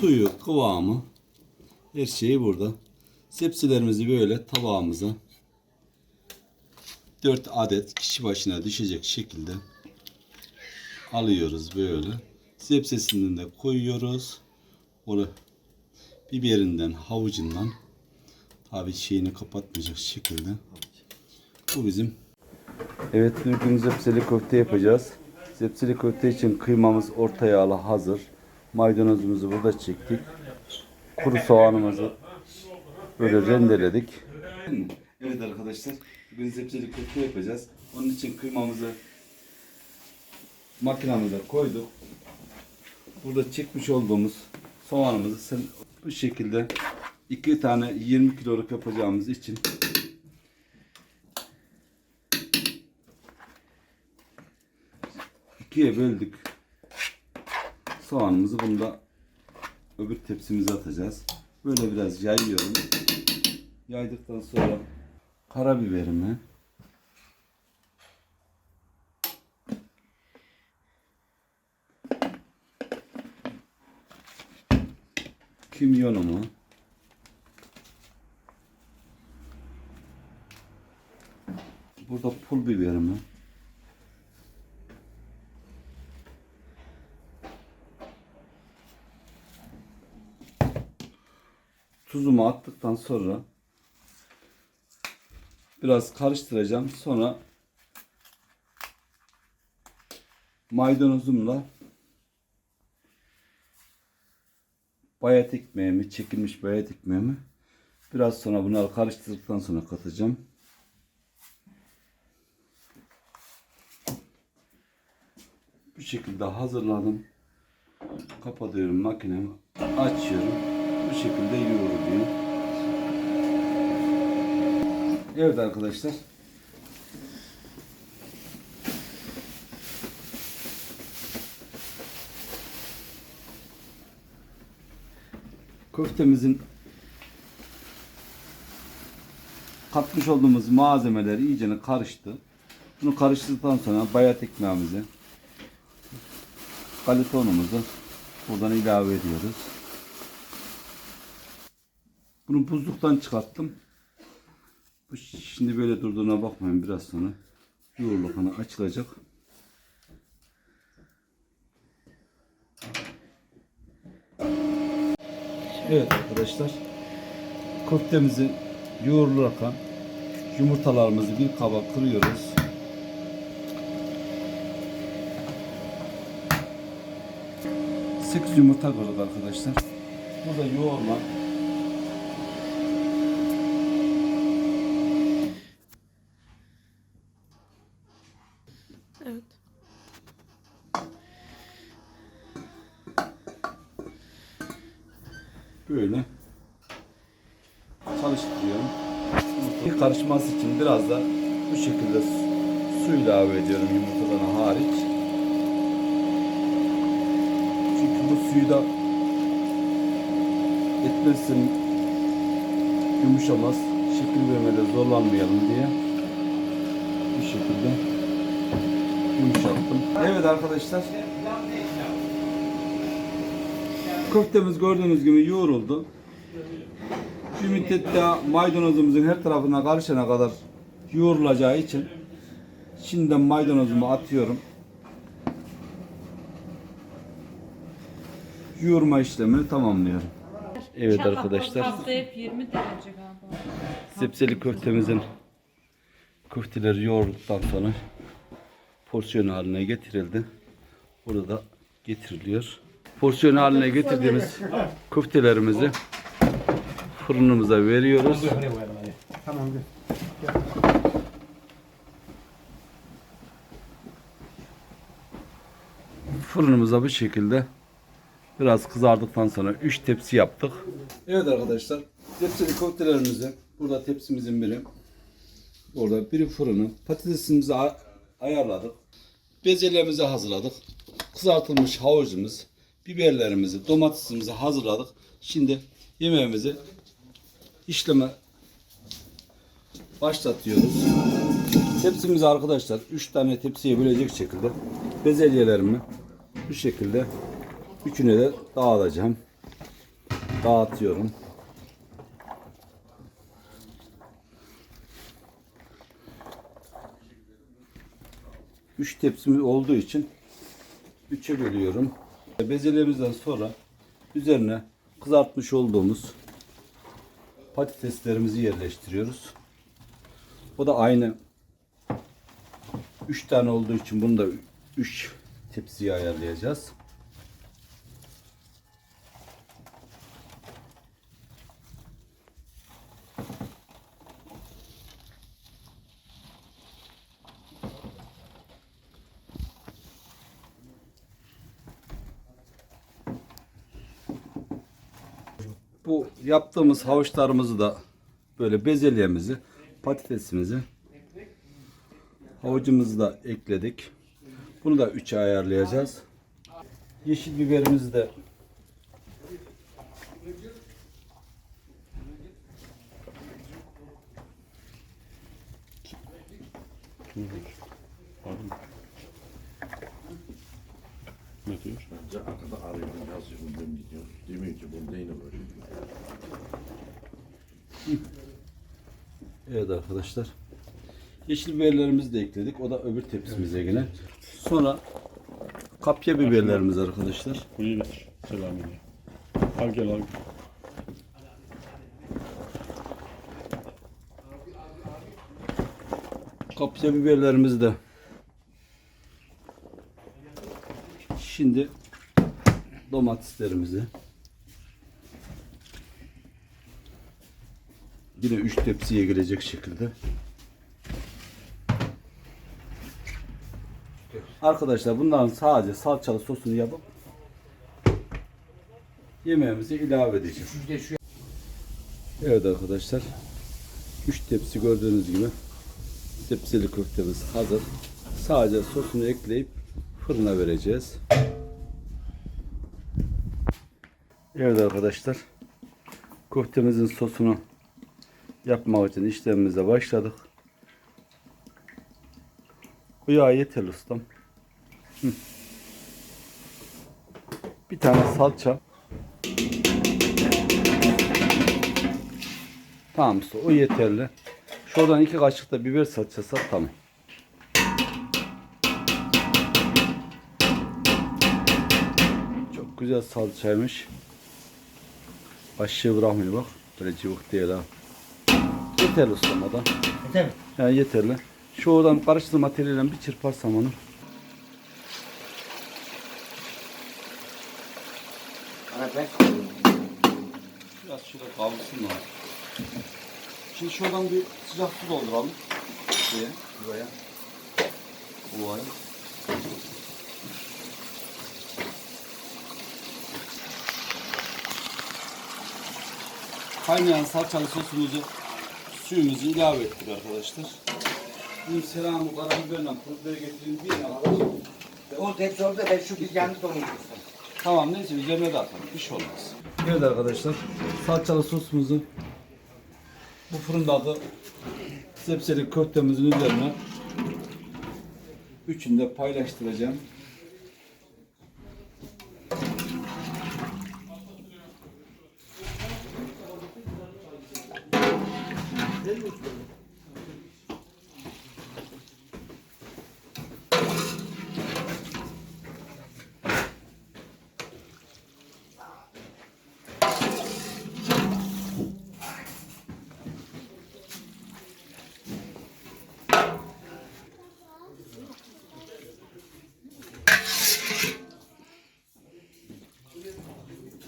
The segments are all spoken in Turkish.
Suyu, kıvamı her şeyi burada. Sepsilerimizi böyle tabağımıza 4 adet kişi başına düşecek şekilde alıyoruz böyle. Sepsesinden de koyuyoruz. Onu biberinden, havucundan tabi şeyini kapatmayacak şekilde. Bu bizim Evet bugün zepseli köfte yapacağız. Zepseli köfte için kıymamız orta yağlı hazır. Maydanozumuzu burada çektik. Kuru soğanımızı böyle rendeledik. Evet arkadaşlar bugün zepseli köfte yapacağız. Onun için kıymamızı makinamıza koyduk. Burada çekmiş olduğumuz soğanımızı sen bu şekilde iki tane 20 kiloluk yapacağımız için ikiye böldük. Soğanımızı bunda öbür tepsimize atacağız. Böyle biraz yayıyorum. Yaydıktan sonra karabiberimi kimyonumu burada pul biberimi tuzumu attıktan sonra biraz karıştıracağım. Sonra maydanozumla bayat ekmeğimi, çekilmiş bayat ekmeğimi biraz sonra bunları karıştırdıktan sonra katacağım. Bu şekilde hazırladım. Kapatıyorum makinemi. Açıyorum. Bu şekilde yoğruluyor. Evet arkadaşlar. Köftemizin katmış olduğumuz malzemeler iyice karıştı. Bunu karıştırdıktan sonra bayat ekmeğimizi kalite unumuzu buradan ilave ediyoruz. Bunu buzluktan çıkarttım. Bu şimdi böyle durduğuna bakmayın biraz sonra yoğurluk hani açılacak. Evet arkadaşlar köftemizi yoğrularak yumurtalarımızı bir kaba kırıyoruz. Sekiz yumurta kırdık arkadaşlar. Burada yoğurma Evet. Böyle çalıştırıyorum. Yumurta karışması için biraz da bu şekilde su, ilave ediyorum yumurtadan hariç. Çünkü bu suyu da etmesin yumuşamaz. Şekil vermede zorlanmayalım diye bu şekilde yumuşattım. Evet arkadaşlar Köftemiz gördüğünüz gibi yoğruldu. Bir müddet daha maydanozumuzun her tarafına karışana kadar yoğrulacağı için şimdiden maydanozumu atıyorum. Yoğurma işlemini tamamlıyorum. Evet arkadaşlar. Hep 20 derece galiba. Zepseli köftemizin köfteleri yoğrulduktan sonra porsiyon haline getirildi. Burada da getiriliyor. Porsiyon haline getirdiğimiz köftelerimizi fırınımıza veriyoruz. Fırınımıza bu şekilde biraz kızardıktan sonra 3 tepsi yaptık. Evet arkadaşlar, tepsili köftelerimizi burada tepsimizin biri. Burada biri fırını. Patatesimizi ayarladık. Bezelyemizi hazırladık. Kızartılmış havucumuz, biberlerimizi, domatesimizi hazırladık. Şimdi yemeğimizi işleme başlatıyoruz. Tepsimizi arkadaşlar 3 tane tepsiye bölecek şekilde bezelyelerimi bu şekilde Üçüne de dağıtacağım. Dağıtıyorum. Üç tepsimiz olduğu için üçe bölüyorum. Bezelyemizden sonra üzerine kızartmış olduğumuz patateslerimizi yerleştiriyoruz. O da aynı 3 tane olduğu için bunu da 3 tepsiye ayarlayacağız. Bu yaptığımız havuçlarımızı da böyle bezelyemizi, patatesimizi, havucumuzu da ekledik. Bunu da 3'e ayarlayacağız. Yeşil biberimizi de Ne diyor? Bence arkada arıyorum yazıyorum ben gidiyorum. Demiyor ki bunu yine böyle. Evet arkadaşlar. Yeşil biberlerimizi de ekledik. O da öbür tepsimize yine. Sonra kapya biberlerimiz arkadaşlar. Kuyu getir. Selamünaleyküm. Al gel al. Kapya biberlerimizi de şimdi domateslerimizi yine 3 tepsiye girecek şekilde Arkadaşlar bunların sadece salçalı sosunu yapıp yemeğimizi ilave edeceğiz. Evet arkadaşlar 3 tepsi gördüğünüz gibi tepsili köftemiz hazır. Sadece sosunu ekleyip fırına vereceğiz. Evet arkadaşlar. Köftemizin sosunu yapmak için işlemimize başladık. Bu yağ yeterli ustam. Bir tane salça. Tamam usta o yeterli. Şuradan iki kaşık da biber salçası tamam. Güzel salçaymış. Aşağı bırakmıyor bak. Böyle cıvık değil ha. Yeterli ustamada. Yeter mi? Yani yeterli. Şu oradan karıştırma materyaliyle bir çırparsam onu. Biraz şöyle kavrulsun da. Şimdi şuradan bir sıcak su dolduralım. Şuraya, buraya. Ovaya. Kaynayan salçalı sosumuzu, suyumuzu ilave ettik arkadaşlar. Şimdi selamı karabiberle pul biber getireyim diye arkadaşlar. O tepsi orada ben şu bir yandı doldurursun. Tamam neyse üzerine de atalım. Bir şey olmaz. Evet arkadaşlar. Salçalı sosumuzu bu fırındaki sebzeli köftemizin üzerine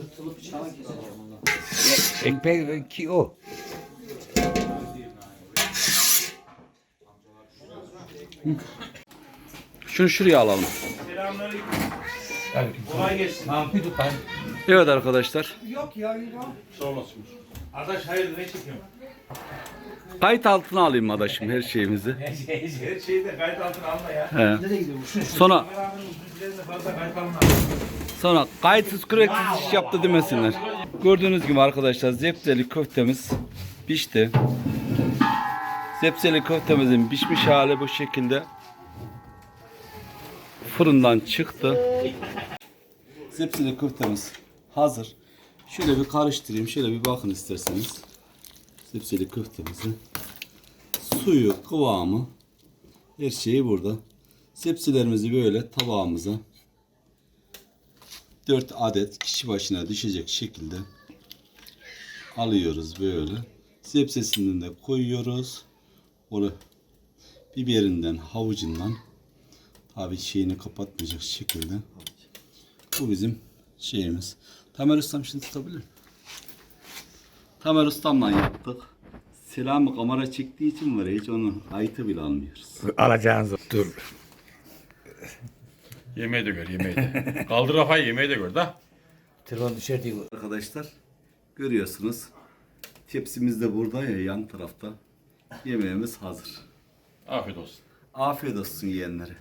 üçünü de paylaştıracağım. Ekmek ki o. Şunu şuraya alalım. Kolay gelsin. Ben. Evet arkadaşlar. Yok ya yok. Arkadaş hayırdır ne çekiyorsun? Kayıt altına alayım adaşım her şeyimizi. Her şey, her şeyi de kayıt altına alma ya. He. Nereye gidiyor bu? Şunu şunu. Sonra Beraber üzüntülerini fazla kayıt altına Sonra kayıtsız küreksiz iş yaptı demesinler. Gördüğünüz gibi arkadaşlar zepseli köftemiz pişti. Zepseli köftemizin pişmiş hali bu şekilde fırından çıktı. Zepsili köftemiz hazır. Şöyle bir karıştırayım. Şöyle bir bakın isterseniz. Zepsili köftemizi. Suyu, kıvamı, her şeyi burada. Zepsilerimizi böyle tabağımıza 4 adet kişi başına düşecek şekilde alıyoruz böyle. Zepsesinden de koyuyoruz. Orada biberinden, havucundan tabi şeyini kapatmayacak şekilde. Bu bizim şeyimiz. Tamer Ustam şimdi tutabilir. Tamer Ustam'la yaptık. Selamı kamera çektiği için var hiç onu ayıtı bile almıyoruz. Alacağınız dur. Yemeği de gör, yemeği de. Kaldır kafayı yemeği de gör da. Telefon düşer diye. Arkadaşlar görüyorsunuz. Tepsimiz de burada ya yan tarafta. Yemeğimiz hazır. Afiyet olsun. Afiyet olsun yiyenlere.